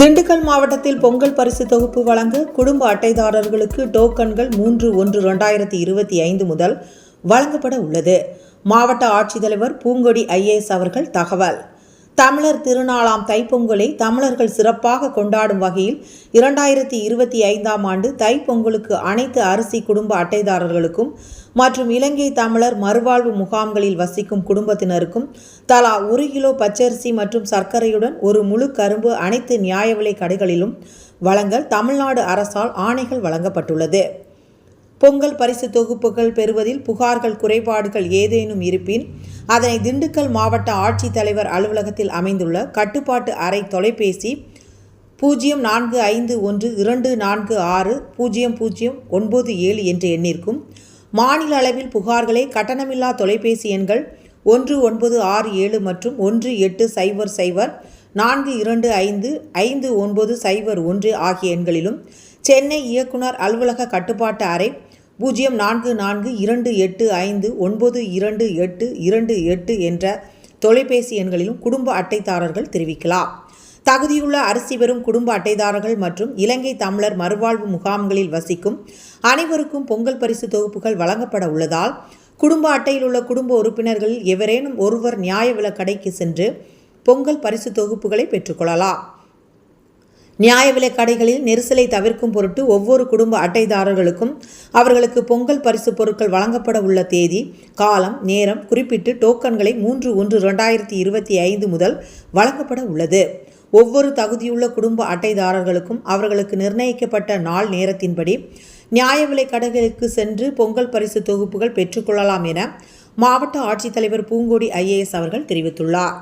திண்டுக்கல் மாவட்டத்தில் பொங்கல் பரிசு தொகுப்பு வழங்க குடும்ப அட்டைதாரர்களுக்கு டோக்கன்கள் மூன்று ஒன்று ரெண்டாயிரத்தி இருபத்தி ஐந்து முதல் வழங்கப்பட உள்ளது. மாவட்ட ஆட்சித்தலைவர் பூங்கொடி ஐஏஎஸ் அவர்கள் தகவல். தமிழர் திருநாளாம் தைப்பொங்கலை தமிழர்கள் சிறப்பாக கொண்டாடும் வகையில் இரண்டாயிரத்தி இருபத்தி ஐந்தாம் ஆண்டு தைப்பொங்கலுக்கு அனைத்து அரிசி குடும்ப அட்டைதாரர்களுக்கும் மற்றும் இலங்கை தமிழர் மறுவாழ்வு முகாம்களில் வசிக்கும் குடும்பத்தினருக்கும் தலா ஒரு கிலோ பச்சரிசி மற்றும் சர்க்கரையுடன் ஒரு முழு கரும்பு அனைத்து நியாய விலை கடைகளிலும் வழங்க தமிழ்நாடு அரசால் ஆணைகள் வழங்கப்பட்டுள்ளது. பொங்கல் பரிசு தொகுப்புகள் பெறுவதில் புகார்கள் குறைபாடுகள் ஏதேனும் இருப்பின் அதனை திண்டுக்கல் மாவட்ட ஆட்சித்தலைவர் அலுவலகத்தில் அமைந்துள்ள கட்டுப்பாட்டு அறை தொலைபேசி பூஜ்ஜியம் நான்கு ஐந்து ஒன்று இரண்டு நான்கு ஆறு பூஜ்ஜியம் பூஜ்ஜியம் ஒன்பது ஏழு என்ற எண்ணிற்கும் மாநில அளவில் புகார்களை கட்டணமில்லா தொலைபேசி எண்கள் ஒன்று ஒன்பது ஆறு ஏழு மற்றும் ஒன்று எட்டு சைபர் சைபர் நான்கு இரண்டு ஐந்து ஐந்து ஒன்பது சைபர் ஒன்று ஆகிய எண்களிலும் சென்னை இயக்குனர் அலுவலக கட்டுப்பாட்டு அறை பூஜ்ஜியம் நான்கு நான்கு இரண்டு எட்டு ஐந்து ஒன்பது இரண்டு எட்டு இரண்டு எட்டு என்ற தொலைபேசி எண்களிலும் குடும்ப அட்டைதாரர்கள் தெரிவிக்கலாம். தகுதியுள்ள அரிசி பெறும் குடும்ப அட்டைதாரர்கள் மற்றும் இலங்கை தமிழர் மறுவாழ்வு முகாம்களில் வசிக்கும் அனைவருக்கும் பொங்கல் பரிசு தொகுப்புகள் வழங்கப்பட உள்ளதால் குடும்ப அட்டையில் உள்ள குடும்ப உறுப்பினர்களில் எவரேனும் ஒருவர் நியாய விலக்கடைக்கு சென்று பொங்கல் பரிசு தொகுப்புகளை பெற்றுக்கொள்ளலாம் நியாய விலைக் கடைகளில் நெரிசலை தவிர்க்கும் பொருட்டு ஒவ்வொரு குடும்ப அட்டைதாரர்களுக்கும் அவர்களுக்கு பொங்கல் பரிசு பொருட்கள் வழங்கப்பட உள்ள தேதி காலம் நேரம் குறிப்பிட்டு டோக்கன்களை மூன்று ஒன்று ரெண்டாயிரத்தி இருபத்தி ஐந்து முதல் வழங்கப்பட உள்ளது. ஒவ்வொரு தகுதியுள்ள குடும்ப அட்டைதாரர்களுக்கும் அவர்களுக்கு நிர்ணயிக்கப்பட்ட நாள் நேரத்தின்படி நியாய விலைக் கடைகளுக்கு சென்று பொங்கல் பரிசு தொகுப்புகள் பெற்றுக்கொள்ளலாம் என மாவட்ட ஆட்சித்தலைவர் பூங்கோடி ஐஏஎஸ் அவர்கள் தெரிவித்துள்ளார்.